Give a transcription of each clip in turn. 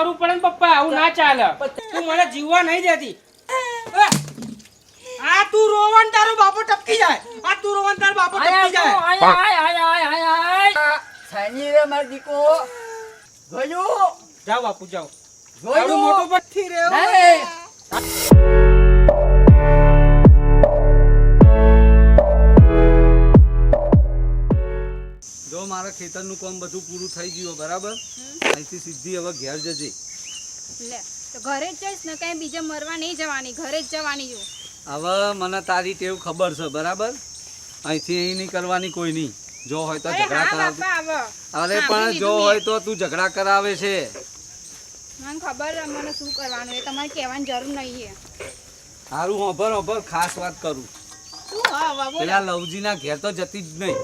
કરવું પડે ને પપ્પા આવું ના ચાલે. તું મને જીવવા નહીં દેતી. આ તું રોવન તારો બાપો ટપકી જાય. આ તું રોવન તારો બાપો ટપકી જાય. સાની રે માર દીકો જોયું? જાવ બાપુ જાવ જોયું? મોટું પથ્થી રેવું જો મારા ખેતરનું કામ બધું પૂરું થઈ ગયું બરાબર? અહીંથી સીધી હવે ઘેર જજે. લે તો ઘરે જ જઈશ ને કઈ બીજે મરવા નહીં જવાની ઘરે જ જવાની છું હવે મને તારી ટેવ ખબર છે બરાબર? અહીંથી અહીં નહીં કરવાની કોઈ નહીં. જો હોય તો ઝઘડા કરાવ અરે પણ જો હોય તો તું ઝઘડા કરાવે છે. મને ખબર છે મને શું કરવાનું એ તમારે કહેવાની જરૂર નહીં સારું હોભર હોભર ખાસ વાત કરું. પેલા લવજીના ઘેર તો જતી જ નહીં.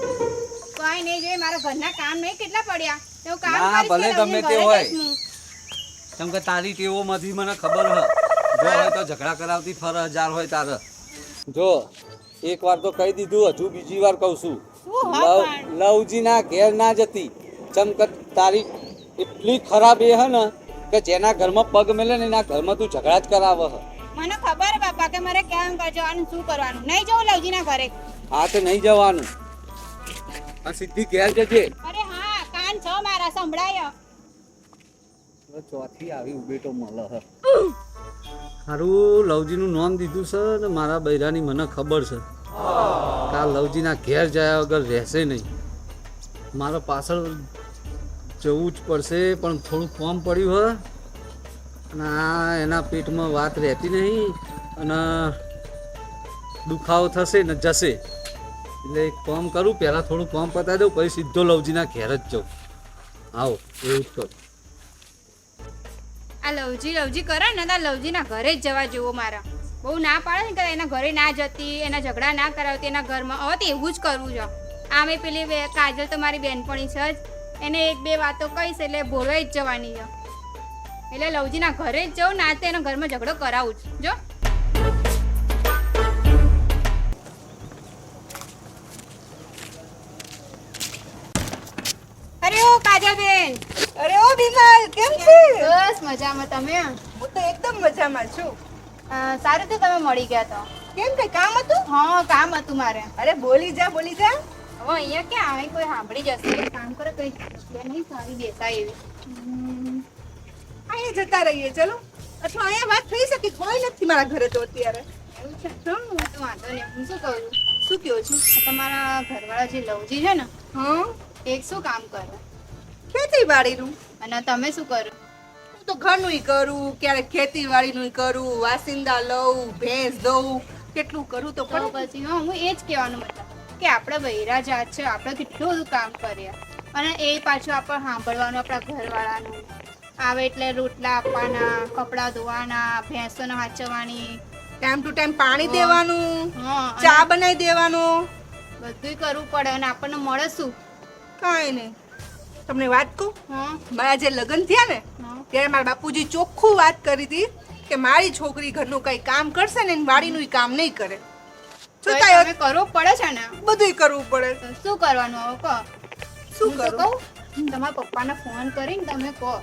કઈ નહીં જોઈએ મારા ઘરના કામ નહીં કેટલા પડ્યા. તો કામ ના, ભલે ગમે તે હોય. કેમ કે તારી ટેવોમાંથી મને ખબર હ. જો હોય તો ઝઘડા કરાવતી ફર હજાર હોય તારે. જો એક વાર તો કહી દીધું હજુ બીજી વાર કહું છું. લવ? લવજીના ઘેર ના જતી. ચમ કે તારી એટલી ખરાબ એ હે ને કે જેના ઘરમાં પગ મેલે ને એના ઘરમાં તું ઝઘડા જ કરાવે હ. મને ખબર બાપા કે મારે કેમ કરજો અને શું કરવાનું. નહીં જવું લવજીના ઘરે? હા તો નહીં જવાનું. આ સીધી ઘેર જજે અરે હા કાન છો મારા સંભળાયો. ચોથી આવી ઉબેટો મળે હ. હારું લવજીનું નામ દીધું છે ને મારા બૈરાની મને ખબર છે. કે આ લવજીના ઘેર જાય વગર રહેશે નહીં. મારા પાછળ જવું જ પડશે પણ થોડું ફોર્મ પડ્યું હ. અને આ એના પેટમાં વાત રહેતી નહીં અને દુખાવો થશે ને જશે. એટલે એક કામ કરું, પહેલાં થોડું કામ પતાવી દઉં, પછી સીધો લવજીના ઘેર જ જાઉં. આવો, એવું જ આ લવજી લવજી કરે ને, તો લવજીના ઘરે જ જવા જેવો મારા. બહુ ના પાડે ને કે એના ઘરે ના જતી, એના ઝઘડા ના કરાવતી, એના ઘરમાં, હવે એવું જ કરવું છે. આમે પેલી કાજલ તો મારી બેનપણી છે જ. એને એક બે વાતો કહીશ એટલે ભોળવાઈ જ જવાની છે. એટલે લવજીના ઘરે જ જાઉં ના તો એના ઘરમાં ઝઘડો કરાવું જ જો. અરે કેમ છે? બસ મજામાં તમે? હું તો એકદમ મજામાં છું. સારું તો તમે મળી ગયા તો. કેમ કે કામ હતું? હા કામ હતું મારે. અરે બોલી જા બોલી જા. હવે અહીંયા ક્યાં આવે? કોઈ સાંભળી જશે. કામ કરો કઈ બે નહીં સારી દેતા એવી. અહીંયા જતા રહીએ ચલો. અથવા અહીંયા વાત થઈ શકે? કોઈ નથી મારા ઘરે તો અત્યારે. એવું છે? હમ, તો વાંધો નહીં. હું શું કહું? શું કહો છો? તમારા ઘરવાળા જે લવજી છે ને હા? એક શું કામ કરે? ખેતી વાડીનું અને તમે શું કરો? હું તો ઘરનું કરું ક્યારેક ખેતી વાડીનું કરું વાસિંદા લઉં ભેંસ દઉં કેટલું કરું તો પણ પછી હા હું એ જ કહેવાનું મતલબ કે આપણે બૈરા જાત છે આપણે કેટલું બધું કામ કરીએ અને એ પાછું આપણે સાંભળવાનું આપણા ઘરવાળાનું. આવે એટલે રોટલા આપવાના કપડાં ધોવાના ભેંસોને હાચવવાની ટાઈમ ટુ ટાઈમ પાણી દેવાનું ચા બનાવી દેવાનું. બધુંય કરવું પડે અને આપણને મળે શું? કાંઈ નહીં. તમને વાત કહું? મારા જે લગ્ન થયા ને ત્યારે મારા બાપુજી ચોખ્ખું વાત કરી હતી કે મારી છોકરી ઘરનું કઈ કામ કરશે ને વાડીનું કામ નહીં કરે. તો એ કરવું પડે છે ને? બધુંય કરવું પડે. શું કરવાનું હવે કહો? શું કરું? તમારા પપ્પાને ફોન કરીને તમે કહો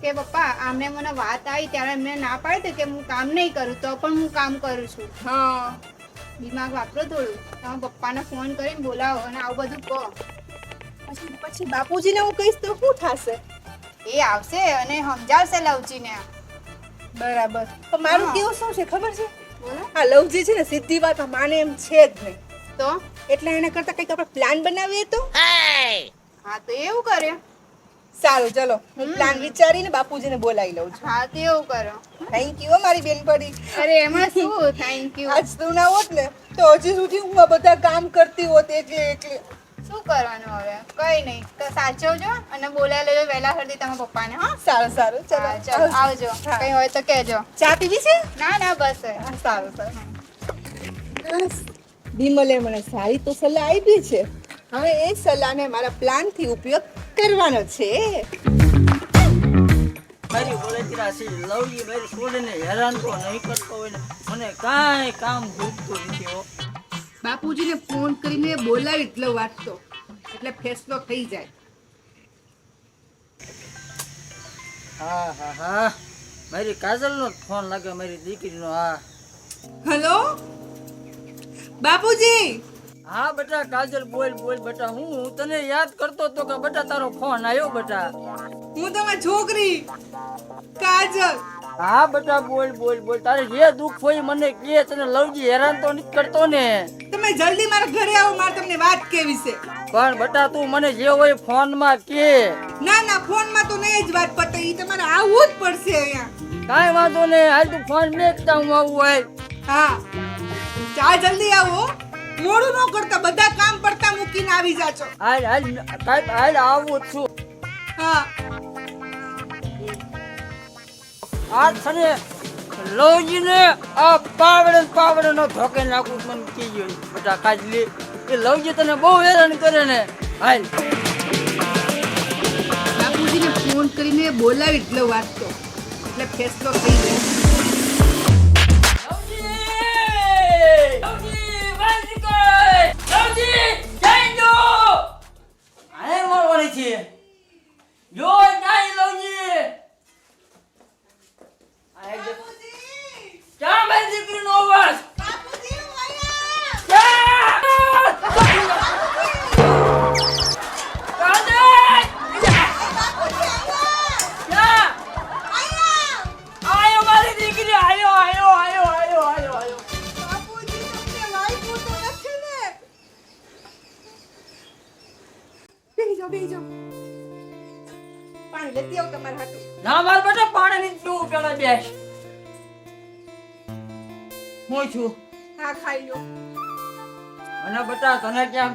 કે પપ્પા આમને મને વાત આવી ત્યારે એમને ના પાડી હતી કે હું કામ નહીં કરું તો પણ હું કામ કરું છું. હા. દિમાગ વાપરો થોડું. તમારા પપ્પાને ફોન કરીને બોલાવો અને આવું બધું કહો. પછી પછી બાપુજીને હું કહીશ તો શું થશે? એ આવશે અને સમજાવશે લવજીને. બરાબર. પણ મારું. કેવું શું છે ખબર છે? આ લવજી છે ને સીધી વાત માને એમ છે જ નહીં. તો? એટલે એના કરતા કંઈક આપણે પ્લાન બનાવીએ તો? હા તો એવું કરે. સારું ચલો. હું પ્લાન વિચારીને બાપુજીને બોલાવી લઉં છું. હા તો એવું કરો. થેન્ક યુ મારી બેનપણી. અરે એમાં શું? થેન્ક યુ આજ તું ના હોત ને તો હજી સુધી હું આ બધા કામ કરતી હોત એટલે એકલી શું કરવાનું હવે? કઈ નહીં. તો સાચવજો અને બોલાવી લેજો વહેલા સુધી તમારા પપ્પાને હા? સારું સારું. ચલો. ચલો. આવજો. કઈ હોય તો કહેજો. ચા પીવી છે? ના ના બસ સારું સારું. બિમલે મને સારી તો સલાહ આપી છે. હવે એ સલાહને મારા પ્લાનથી ઉપયોગ કરવાનો છે. મારી બળતરા છે લવલી મારી ને હેરાન તો નહીં કરતો હોય ને. મને કાંઈ કામ ભૂખતું નથી હો. બાપુજીને ફોન કરીને બોલાવી જ વાંચતો એટલે ફેસલો થઈ જાય. હા હા હા. મારી કાજલનો નો ફોન લાગ્યો મારી દીકરીનો હા. હેલો? બાપુજી? હા બેટા કાજલ બોલ બોલ બેટા. હું હું તને યાદ કરતો તો કે બેટા તારો ફોન આવ્યો બેટા. હું તમારી છોકરી. કાજલ. હા બધા બોલ બોલ બોલ. તારે જે દુઃખ હોય મને કે તને લવજી હેરાન તો નથી કરતો ને. તમે જલ્દી મારા ઘરે આવો મારે તમને વાત કેવી છે. પણ બટા તું મને જે હોય ફોનમાં કે. ના ના ફોનમાં તો નહીં જ વાત પતે ઈ તમારે આવવું જ પડશે અહીંયા. કાઈ વાંધો નહીં હાલ તું ફોન મેકતા હું આવું હોય હા. ચા જલ્દી આવો મોડું ન કરતા બધા કામ પડતા મૂકીને આવી જાજો. હાલ હાલ કાઈ હાલ આવું છું. હા. આ છે લવજીને આ પાવડે પાવડે નો ધોકે નાખું મને કી ગયો બેટા કાજલી એ લવજી તને બહુ હેરાન કરે ને. હાલ. બાપુજીને ફોન કરીને બોલાવી એટલે વાત તો. એટલે ફેસલો થઈ જાય.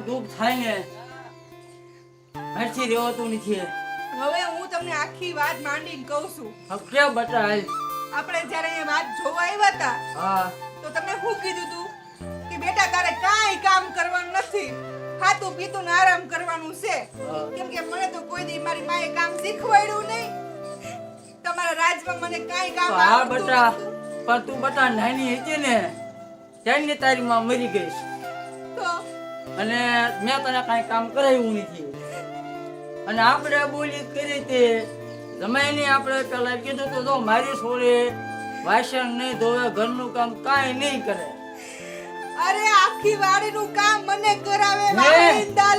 દુઃખ થાય ને હરથી રહેવાતું નથી હવે હું તમને આખી વાત માંડીને કહું છું. હકે બેટા હાલ? આપણે જ્યારે એ વાત જોવા આવ્યા હતા હા. તો તમને શું કીધું તું? કે બેટા તારે કાંઈ કામ કરવાનું નથી. ખાતું પીતું ને આરામ કરવાનું છે. કેમ કે મને તો કોઈ દી મારી માએ કામ શીખવાડ્યું નહીં. તમારા રાજમાં મને કાંઈ કામ હા બટા. પણ તું બટા નાની હતી ને ત્યારની તારી માં મરી ગઈ અને મેં તને કાંઈ કામ કરાવ્યું નથી. અને આપણે બોલી કરી તે જમાઈને આપણે પેલા કીધું તો જો મારી છોડે વાસણ નહીં ધોવે ઘરનું કામ કાંઈ નહીં કરે. અરે આખી વાડીનું કામ મને કરાવે હે?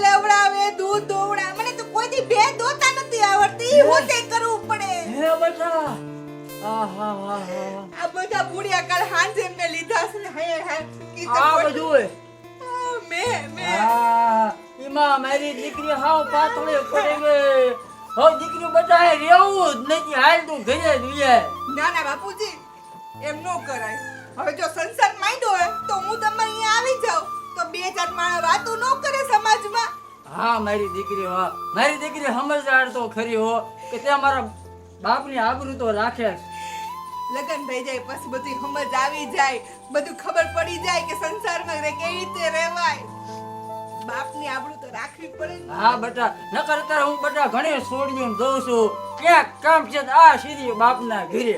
લેવડાવે દૂધ દોવડાવે મને તો કોઈ દી બે દોતા નથી આવડતી. હું? તે કરવું પડે. હે બેટા આ બધા બુડિયા કાળ હાંજે મેં લીધા છે હે હે. આ બધું એમાં મારી દીકરી હાવ પાતળી પડી ગઈ હો દીકરી બધા રહેવું જ નથી. હાલ તું ઘરે જોઈએ ના ના બાપુજી એમ નો કરાય. હવે જો સંસાર માંડ્યો હોય તો હું તમારે અહીંયા આવી જાઉં. તો બે ચાર માણસ વાતો ન કરે સમાજમાં. હા મારી દીકરી હો. મારી દીકરી સમજદાર તો ખરી હો. કે તે મારા બાપની આબરૂ તો રાખે. લગન થઈ જાય પછી બધી સમજ આવી જાય. બધું ખબર પડી જાય કે સંસારમાં કેવી રીતે રહેવાય. બાપની આબરૂ રાખવી પડે હા બટા. નકર અત્યારે હું બટા ઘણી છોડીને દઉં છું. ક્યાંક કામ છે આ સીધી બાપના ઘરે.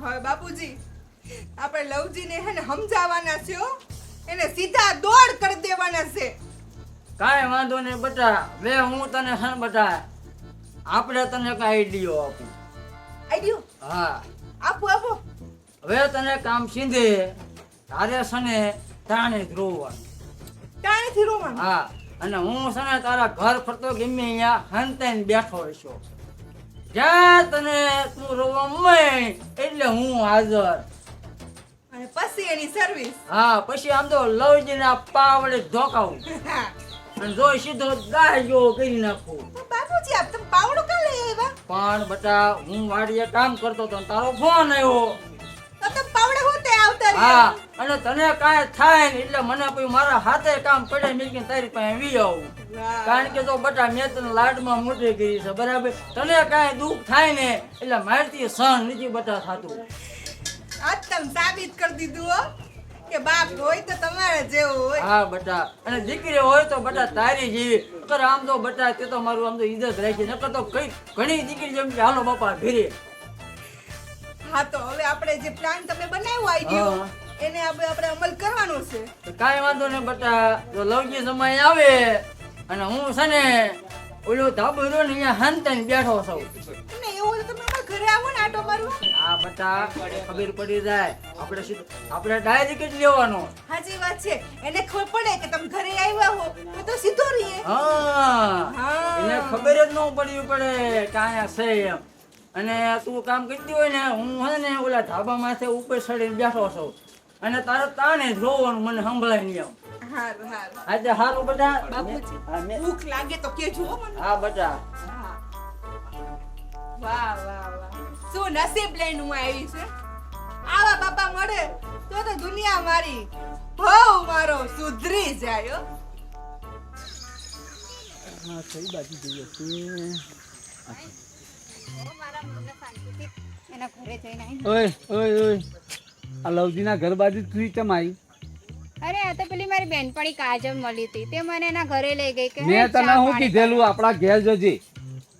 હવે બાપુજી આપણે લવજીને હે ને સમજાવવાના છે એને સીધા દોડ કરી દેવાના છે. કાંઈ વાંધો નહીં બટા. બે હું તને હન બટા આપણે તને કાંઈ આઈડિયો આપું. આઈડિયો? હા. આપો આપો. હવે તને કામ સીધે તારે સને તાણે ધ્રુવવાનું તાણે થી રોવાનું? હા. અને હું છે ને તારા ઘર ફરતો ગમે અહીંયા હંતાઈને બેઠો હશો. જ્યાં તને તું રોવા મય એટલે હું હાજર. અને પછી એની સર્વિસ હા પછી આમ તો લવજીના પાવડે ધોકાવું. અને જો સીધો દાજો કરી નાખું. બાપુજી આપ તમે પાવડો કા લઈ આવ્યા? પણ બટા હું વાડીએ કામ કરતો તો તારો ફોન આવ્યો. હા અને તને કાંઈ થાય ને એટલે મને પછી મારા હાથે કામ પડે મિલકીને તારી પાસે વી આવું. કારણ કે જો બટા મેં તને લાડમાં મોટી કરી છે બરાબર? તને કાંઈ દુઃખ થાય ને એટલે મારતી સહન નથી બટા થતું. આજ તમે સાબિત કરી દીધું હો કે બાપ હોય તો તમારે જેવું હોય. હા બટા. અને દીકરી હોય તો બટા તારી જેવી. કર આમ તો બટા તે તો મારું આમ તો ઇજ્જત રાખી નકર તો કઈ ઘણી દીકરી જેમ કે હાલો બાપા ઘરે. હા તો હવે આપણે જે પ્લાન તમે બનાવ્યો આઈડિયો એને આપણે આપણે અમલ કરવાનો છે. તો કાંઈ વાંધો નહીં બટા જો લવજી સમય આવે અને હું છે ને ઓલો ધાબો રહ્યો ને અહીંયા હંતન બેઠો છું. ને એવું તો તમે આવો ને આટો મારવા. આ બટા ખબર પડી જાય. આપણે આપણે ડાયરેક્ટ જ લેવાનો? હાજી વાત છે. એને ખબર પડે કે તમે ઘરે આવ્યા હો તો તો સીધો રહીએ. હા. હા. એને ખબર જ ન પડવી પડે કે છે એમ. અને તું કામ કરતી હોય ને હું હે ને ઓલા ધાબા માથે ઉપર ચડીને બેઠો છું. અને તારે તાને જોવાનું મને સંભળાય નહીં હારું હારું. આજે હારું બધા? બાપુજી ભૂખ લાગે તો કેજો મને. હા બધા. વાહ વાહ વાહ. શું નસીબ લઈને હું આવી છે? આવા બાપા મળે તો તો દુનિયા મારી બહુ મારો સુધરી જાય હા કઈ બાજુ જઈએ છીએ? એના ઘરે જઈને આવી ઓય ઓય ઓય. આ લવજીના ઘર બાજુ તું કેમ આવી અરે આ તો પેલી મારી બેનપણી કાજલ મળી હતી. તે મને એના ઘરે લઈ ગઈ કે મેં તને શું કીધેલું આપણા ઘેર જજે.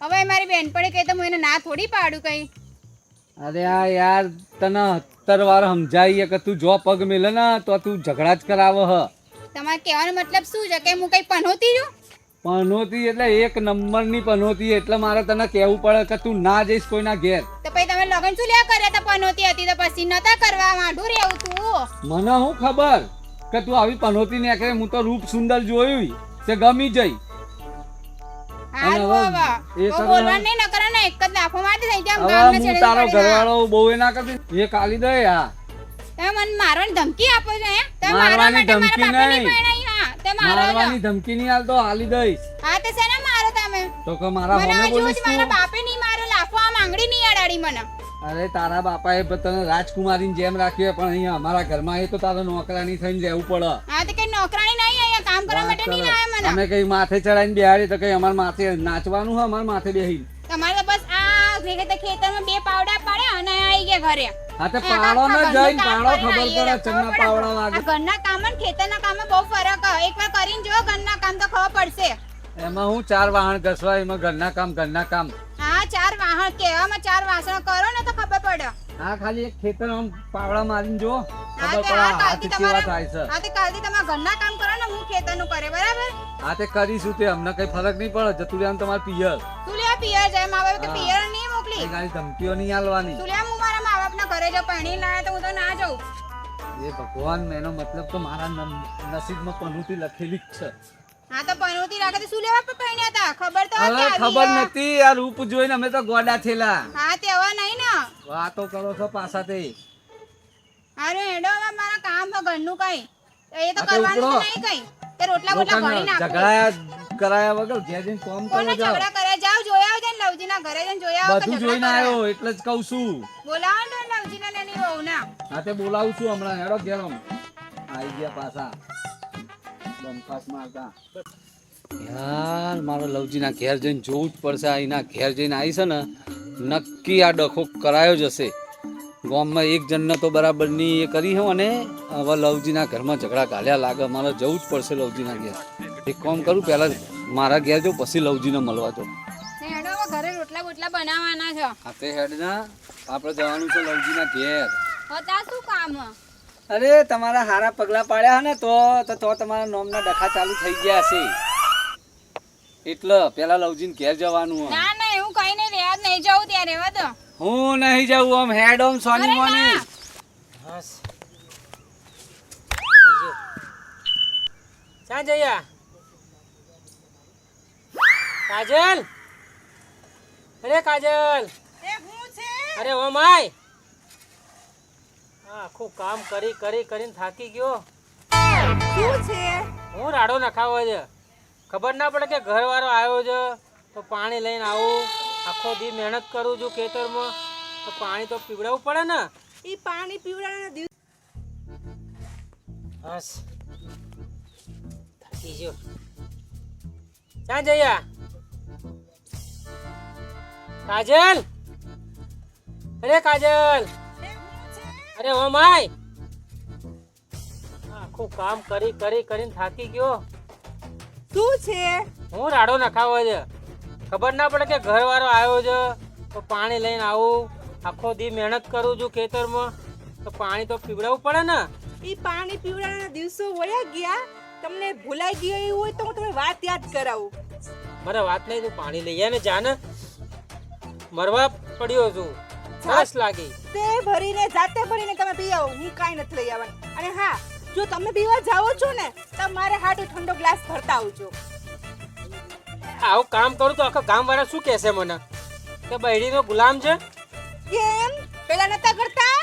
હવે મારી બેનપણી કહે તો હું એને ના થોડી પાડું કઈ? અરે આ યાર તને સત્તર વાર સમજાઈએ કે તું જો પગ મેલે ને તો તું ઝઘડા જ કરાવ હ. તમારે કહેવાનો મતલબ શું છે? કે હું કઈ પનોતી છું? પનોતી એટલે એક નંબરની પનોતી એટલે મારે તને કહેવું પડે કે તું ના જઈશ કોઈના ઘેર. તો પછી તમે લગન શું લ્યા કર્યા તો? પનોતી હતી તો પછી નતા કરવા માંડું રહેવું તું. મને હું ખબર કે તું આવી પનોતી ને કરે હું તો રૂપ સુંદર જોયું તે ગમી જઈ. ધમકી આપો છો મારવાની ધમકી નહીં. મારવાની ધમકી નહીં હાલતો હાલી દઈશ. હા તે શેના મારો તમે? તો કે મારા મને બોલીશ મારા બાપે નહીં મારો લાફો આંગળી નહીં અડાડી મને. અરે તારા બાપાએ તને રાજકુમારીની જેમ રાખ્યો પણ અહીંયા અમારા ઘરમાં એ તો તારે નોકરાની થઈને રહેવું પડે. હા તો કઈ નોકરાની નહીં અહીંયા કામ કરવા માટે નહીં લાયા મને. અમે કઈ માથે ચડાઈને બેહાડી તો કઈ અમાર માથે નાચવાનું હે અમાર માથે બેહી તમારે બસ આ ભેગે તે ખેતરમાં બે પાવડા પાડ્યા અને આવી ગયા ઘરે. હા તો પાડો ને જઈને પાડો ખબર પડે ચંગા પાવડા લાગે ઘરના કામ અને ખેતરના કામ બહુ ફરક હોય. એકવાર કરીને જો ઘરના કામ તો ખબર પડશે. એમાં હું ચાર વાહન ઘસવા એમાં ઘરના કામ ઘરના કામ. હા ચાર વાહન કેવામાં ચાર વાસણ કરો ને તો ખબર પડે. હા ખાલી એક ખેતર આમ પાવડા મારીને જો હા ખબર પડે હા હાથ કેવા તમારા થાય છે. હા તે કાલથી તમારા ઘરના કામ કરો ને હું ખેતરનું કરે બરાબર? આ તે કરીશું તે અમને કઈ ફરક નહીં પડે જતું રહેવાનું તમાર પિયર. તું લેવા પિયર જાય મા કે પિયર નહીં ગાડી ધમકીઓ નહીં આલવાની. તું લેવા હું મારા મા બાપના ઘરે જો પરણી લાયા તો હું તો ના જાઉં. એ ભગવાન એનો મતલબ તો મારા નસીબમાં પનુતી લખેલી જ છે. હા તો પનોતી રાખે તો શું લેવા પર પરણ્યા હતા? ખબર તો હવે ખબર નથી આ રૂપ જોઈને અમે તો ગોડા થેલા હા તે હવે નહીં ને. વાતો કરો છો પાછા તે અરે એડો હવે મારા કામ છે ઘરનું કઈ. એ તો કરવાનું નહીં કઈ. તે રોટલા બોટલા લોકોને ભરી નાખો. ઝઘડા કરાયા વગર ઘેર જઈને કામ કરો જાવ ઝઘડા કરે જાવ જોયા આવજે ને લવજીના ઘરે જઈને જોયા બધું જોઈને આવ્યો એટલે જ કહું છું. બોલાવો ને લવજીને ને એની વહુના. હા તે બોલાવું છું હમણાં. હેડો ઘેર આવી ગયા પાછા. બમફાસ મારતા. યાર મારો લવજીના ઘેર જઈને જોવું જ પડશે. એના ઘેર જઈને આવી છે ને નક્કી આ ડખો કરાયો જ હશે. ગામમાં એક જણને તો બરાબરની એ કરી હું અને હવે લવજીના ઘરમાં ઝઘડા કાઢ્યા લાગે. મારે જવું જ પડશે લવજીના ઘેર. એક કામ કરું પહેલાં મારા ઘેર જો પછી લવજીને મળવા જો ને હેડો હવે ઘરે રોટલા બોટલા બનાવવાના છે. આ હેડ ના આપણે જવાનું છે લવજીના ઘેર. હતા શું કામ? અરે તમારા હારા પગલા પાડ્યા ને તો તો તમારા નોમના ડખા ચાલુ થઈ ગયા છે. એટલે પેલા લવજીને ઘેર જવાનું. ના ના એવું કઈ નહીં રહ્યા જ નહીં જવું ત્યાં રહેવા દો હું નહીં જાઉં આમ હેડ ઓમ સોની મોની. બીજું. ક્યાં જયા. કાજલ. અરે કાજલ. અરે ઓ માય. આખું કામ કરી કરી કરીને થાકી ગયો. શું છે? હું રાડો નખાવો છે. ખબર ના પડે કે ઘરવાળો આવ્યો છે તો પાણી લઈને આવું. આખો દી મહેનત કરું છું ખેતરમાં. તો પાણી તો પીવડાવવું પડે ને. એ પાણી પીવડાવે દિવસ બસ થાકી ગયો. ક્યાં જયા કાજલ? અરે કાજલ! અરે ઓ માય! આખું કામ કરી કરી કરીને થાકી ગયો. શું છે? હું રાડો નખાવો છે. ખબર ના પડે કે ઘરવાળો આવ્યો છે તો પાણી લઈને આવું. આખો દી મહેનત કરું છું ખેતરમાં. તો પાણી તો પીવડાવવું પડે ને. એ પાણી પીવડાવવાના દિવસો વયા ગયા. તમને ભૂલાઈ ગયો એવું હોય તો હું તમને વાત યાદ કરાવું. મારે વાત નહીં તું પાણી લઈ જાય ને જા ને. મરવા પડ્યો છું. સરસ લાગી. તે ભરીને જાતે ભરીને તમે પી આવો હું કાંઈ નથી લઈ આવવાની. અને હા જો તમે પીવા જાઓ છો ને તો મારે હાટુ ઠંડો ગ્લાસ ભરતા આવજો. આવું કામ કરું તો આખા ગામ વાળા શું કહેશે મને? કે બૈરીનો ગુલામ છે? કેમ? પેલા નતા કરતા?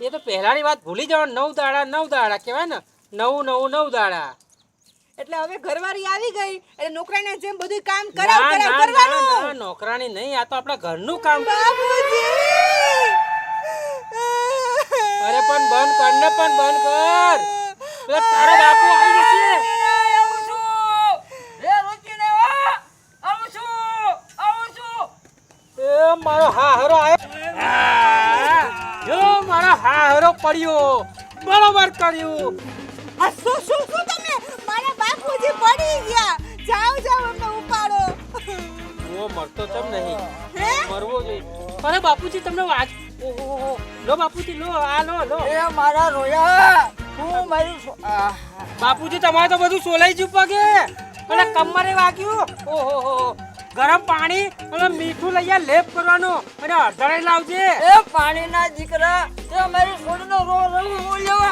એ તો પહેલાની વાત ભૂલી જવાનું નવ દાડા નવ દાડા કહેવાય ને. નવું નવું નવ દાડા. એટલે હવે ઘરવાળી આવી ગઈ એટલે નોકરાને જેમ બધું કામ કરાવ કરાવ કરવાનું. નોકરાણી નહીં આ તો આપણા ઘરનું કામ. બાપુજી! અરે પણ બંધ કર ને પણ બંધ કર. પેલા તારો બાપુ આવી જશે. મારો હાહરો આવ્યો જો મારો હાહરો પડ્યો બરોબર કર્યું. આ શું શું શું તમે મારા બાપુજી પડી ગયા. જાઓ જાઓ એમને ઉપાડો. હું મરતો ચમ નહીં. હે? મરવો જોઈએ. અરે બાપુજી તમને વાત ઓહો લો બાપુજી લો આ લો લો. એ મારા રોયા. હું મારું. બાપુજી તમારે તો બધું સોલાઈ જ પગે અને કમરે વાગ્યું. ઓહો હો ગરમ પાણી અને મીઠું લઈ લેપ કરવાનો. અને અડધડે લાવજે. એ પાણીના દીકરા તે મારી છોડીનો રો રો બોલ્યો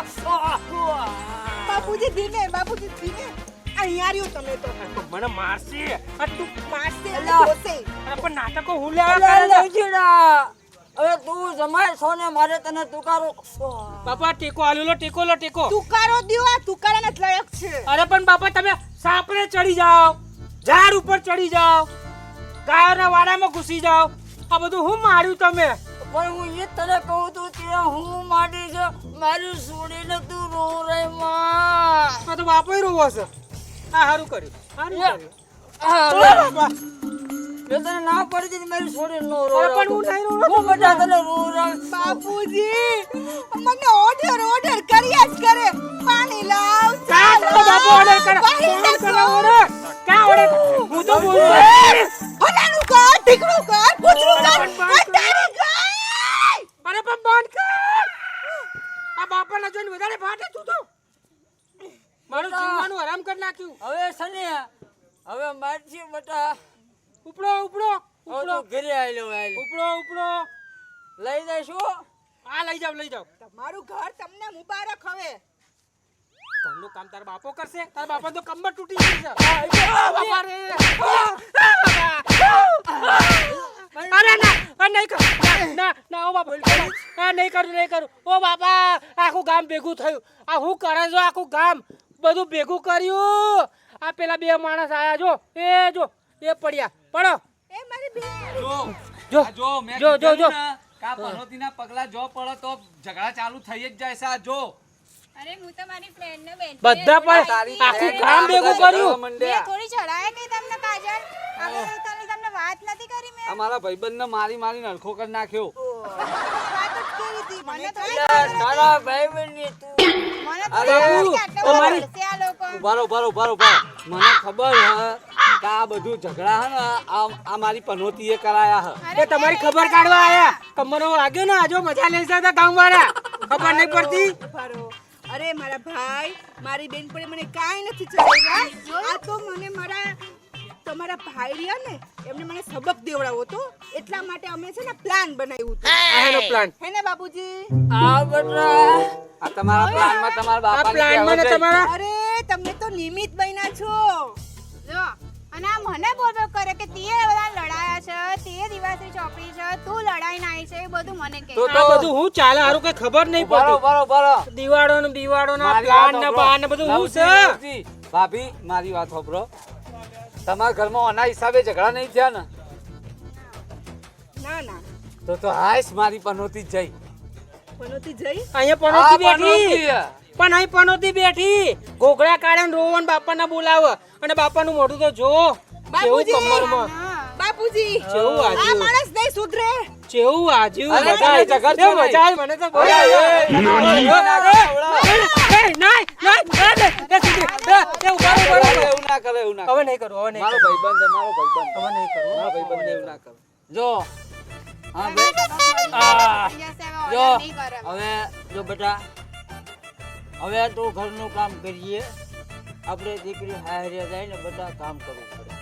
બાપુજી ધીમે બાપુજી ધીમે. અહીંયા રહ્યું તમે તો. મને મારશે. આ મારશે અને અરે પણ નાટકો હું લેવા લવજીડા હવે તું જમાય છો ને મારે તને તુકારો બાપા ટેકો આલ્યો લો ટેકો લો ટેકો. તુકારો દ્યો આ તુકારાના ને લાયક છે. અરે પણ બાપા તમે સાપરે ચડી જાઓ. ઝાડ ઉપર ચડી જાઓ. ગાયોના વાડામાં ઘૂસી જાઓ. આ બધું હું માર્યું તમે? પણ હું એ તને કહું તું કે હું માડી છે મારી છોડીને તું રો રે માં. તો બાપો રોવો છે. આ સારું કર્યું. સારું કર્યું. આ તને ના પડી મારી છોડી નો રો પણ હું નહીં રોઉં. હું બધા તને રો બાપુજી મને ઓર્ડર ઓર્ડર કર્યા જ કરે. પાણી લાવ ક્યાં તારો બાપો ઓર્ડર કરે? પાણી કોણ ઓર્ડર ક્યાં ઓર્ડર હું તો બોલું. ફલાણું કર ઢીકણું કર કૂતરું અરે કર પણ બંધ આ તારી ગાય. અરે પણ બંધ કર આ બાપાના જોઈને વધારે ફાટે તું તો મારું જીવવાનું આરામ કરી નાખ્યું હવે સને હવે મારજી બટા. ઉપડો ઉપડો ઉપડો. ઘરે આયલો આયલો ઉપડો ઉપડો. લઈ જઈશું આ લઈ જાવ લઈ જાવ તમારું ઘર તમને મુબારક હવે. ઘરનું કામ તારા બાપો કરશે. તારા બાપા તો કમર તૂટી ગઈ છે. બાપા રે. અરે ના નહીં કર. ના, ના ના ઓ બાપા. આ નહીં કરું નહીં કરું. ઓ બાપા આખું ગામ ભેગું થયું. આ હું કરે છો આખું ગામ બધું ભેગું કર્યું. આ પેલા બે માણસ આયા જો. એ જો એ પડ્યા. પડો. એ મારી બે જો જો જો જો, જો, કા ને પનોતીના પગલા જો પડે તો ઝઘડા ચાલુ થઈ જ જાય સા જો. અરે હું તો મારી ફ્રેન્ડ ને બેન બધા પણ આખું કામ ભેગું કર્યું. મેં થોડી ચડાય કે તમને કાજલ આગળ તારી તમને વાત નથી કરી મેં. અમારા ભાઈબંધને મારી મારી નળખો કરી નાખ્યો. વાત જ કેવી હતી. મને તો તારા ભાઈ બહેનની તું તમારી- ભરશે આ લોકો? ઉભારો ઉભારો ઉભારો ઉભારો. મને ખબર હે કે આ બધું ઝઘડા હે ને આ આ મારી પનોતીએ કરાયા હે. એ તમારી ખબર કાઢવા આયા? કમરો લાગ્યો ને આજો મજા લેશે તો ગામ વાળા. ખબર નહીં પડતી? અરે મારા ભાઈ મારી બેન પણ મને કાંઈ નથી ચડાવ્યા. આ તો મને મારા તમારા ભાઈ રહ્યા ને એમને મને સબક દેવડાવો તો એટલા માટે અમે છે ને પ્લાન બનાવ્યું હતું. આ એનો પ્લાન હે ને બાપુજી? આ બટરા. આ તમારા પ્લાનમાં તમારા આ પ્લાનમાં તમારા અરે તમે તો નિમિત બન્યા છો. જો અને આ મને બોલ બોલ કરે કે તે બધા લડાયા છે તે દિવાસી ચોપડી છે તું લડાઈ નાઈ છે એ બધું મને કહે. તો- બધું હું ચાલે હારું કે ખબર નહીં પડતી. બરો બરો દિવાળો ને બિવાળો ના પ્લાન ને. બાન ને બધું હું છે. ભાભી મારી વાત સાંભળો. તમારા ઘરમાં આના હિસાબે ઝઘડા નહીં થયા ને ના ના તો તો હાશ મારી પનોતી જઈ પનોતી જઈ અહીંયા પનોતી બેઠી પણ અહીં પનોતી બેઠી ઘોઘરા કાઢે રોવન બાપાને બોલાવે અને બાપાનું મોઢું તો જો બાપુજી! બાપુજી કેવું આ માણસ નહીં સુધરે જેવું મજા આવી, મને તો બહુ એ, સીધી, એ, ઊભા ઊભા એવું ના કરે એવું ના હવે નહીં કરું હવે નહીં મારો ભાઈબંધ છે, મારો ભાઈબંધ. હવે નહીં કરું. મારો ભાઈબંધ એવું ના કરે જો. હા ભાઈ હવે જો. order નહીં કરે. હવે જો બેટા. હવે તો ઘરનું કામ કરીએ. આપણે દીકરી હારે જાય ને બધા કામ કરવું પડે.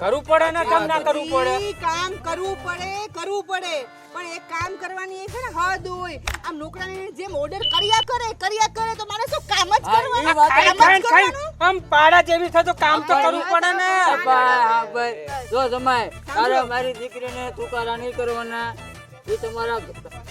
કરવું પડે ને કામ ના કરવું પડે. કામ કરવું પડે કરવું પડે. પણ એક કામ કરવાની એ છે ને હદ હોય. આમ નોકરાને જેમ ઓર્ડર કર્યા કરે કર્યા કરે તો મારે શું કામ જ કરવાનું? કામ જ કરવાનું? આમ પાડા જેવી થાય તો કામ તો કરવું પડે ને. હા ભાઈ, જો જમાય તારે મારી દીકરીને તું તુકારા નહીં કરવાના. એ તમારા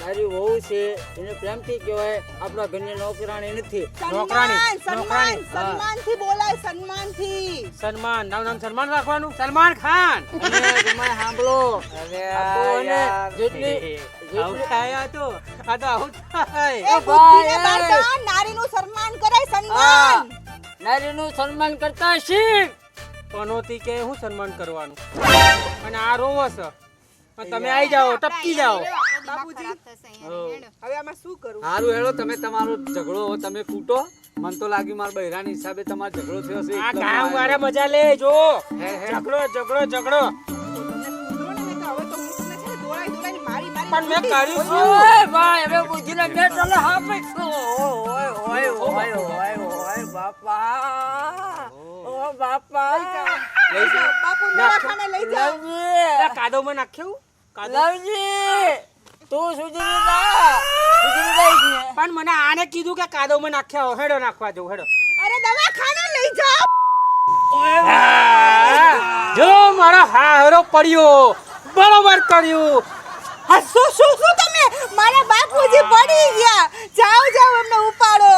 તારી વહુ છે એને પ્રેમથી કહેવાય આપણા ઘરની નોકરાણી નથી. નોકરાણી, સન્માન. સન્માનથી બોલાય સન્માનથી. સન્માન નામ નામ સન્માન રાખવાનું? સલમાન ખાન! તમે સાંભળો. અને જેટલી આવું જેટલી થાય આ તો આ તો આવું થાય. એ બુદ્ધિને એ. નારીનું સન્માન કરાય સન્માન. નારીનું સન્માન કરતા શીખ. પનોતી કે હું સન્માન કરવાનું? અને આ રોવો છે. તમે આવી જાઓ ટપકી જાઓ. હવે. આમાં શું કરું? સારું હેડો તમે તમારો ઝઘડો તમે ફૂટો. મને તો લાગ્યું મારા બૈરાની હિસાબે તમારો ઝઘડો થયો છે આ ગામ મારા મજા લે જો. હે, હે. ઝઘડો ઝઘડો ઝઘડો. ને ને પણ મેં કર્યું શું? ભાઈ હવે બુદ્ધિને બે ટલે હા પૈસો ઓય ઓય ઓય ઓય ઓય બાપા. ઓ બાપા. લઈ જાઓ. બાપુ લઈ જાઓ. લવજી નાખ્યું? કાદવ? લવજી. તું સુધરી જા સુધરી પણ મને આને કીધું કે કાદવમાં નાખ્યા હેડો નાખવા જો હેડો. અરે દવાખાને લઈ જાઓ. જો મારો હારો પડ્યો. બરોબર કર્યું. હા શું શું શું તમે? મારા બાપુજી પડી ગયા. જાઓ જાઓ એમને ઉપાડો.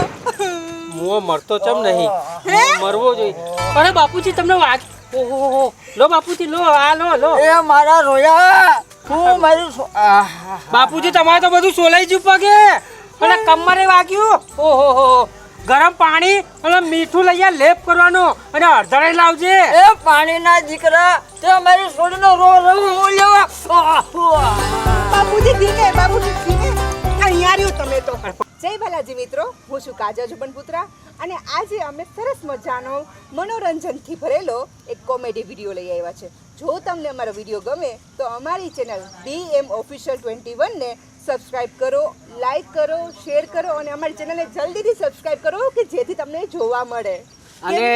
હું મરતો ચમ નહીં. હે? મરવો જોઈએ. અરે બાપુજી તમને વાત ઓહો લો બાપુજી લો આ લો લો. એ મારા રોયા. તું મારું બાપુજી તમારે તો બધું સોલાઈ ગયું પગે. અને કમરે વાગ્યું. ઓહો હો ગરમ પાણી અને મીઠું લઈ આ લેપ કરવાનો અને અડધડે લાવજે. એ પાણીના દીકરા તે મારી છોડીનો રો રો લેવા આહ, આહ. બાપુજી ધીમે બાપુજી ધીમે અહીંયા રહ્યો તમે તો. જય બાલાજી મિત્રો હું છું કાજા જુબનપુત્રા અને આજે અમે સરસ મજાનો મનોરંજનથી ભરેલો એક કોમેડી વીડિયો લઈ આવ્યા છે. જો તમને અમારો વીડિયો ગમે તો અમારી channel D M official twenty વનને subscribe કરો લાઈક કરો શેર કરો અને અમારી ચેનલને જલ્દીથી સબસ્ક્રાઇબ કરો કે જેથી તમને જોવા મળે. અને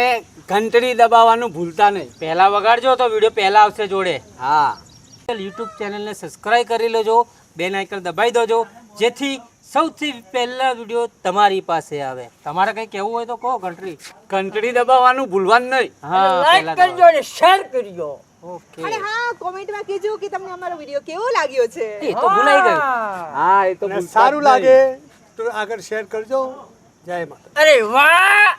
ઘંટડી દબાવવાનું ભૂલતા નહીં. પહેલા વગાડજો તો વીડિયો પહેલા આવશે જોડે. હા. યુટ્યુબ ચેનલને સબસ્ક્રાઇબ કરી લેજો બેલ આઇકન દબાઈ દેજો જેથી સૌથી પહેલા વીડિયો તમારી પાસે આવે. તમારે કંઈ કહેવું હોય તો કહો ઘંટડી. ઘંટડી દબાવવાનું ભૂલવાનું નહીં. હા લાઈક કરજો અને શેર કરજો ઓકે અને હા કોમેન્ટમાં કહેજો કે તમને અમારો વીડિયો કેવો લાગ્યો છે? એ તો ભૂલાઈ ગયું. હા એ તો સારું લાગે તો આગળ શેર કરજો. જય માતા અરે વાહ!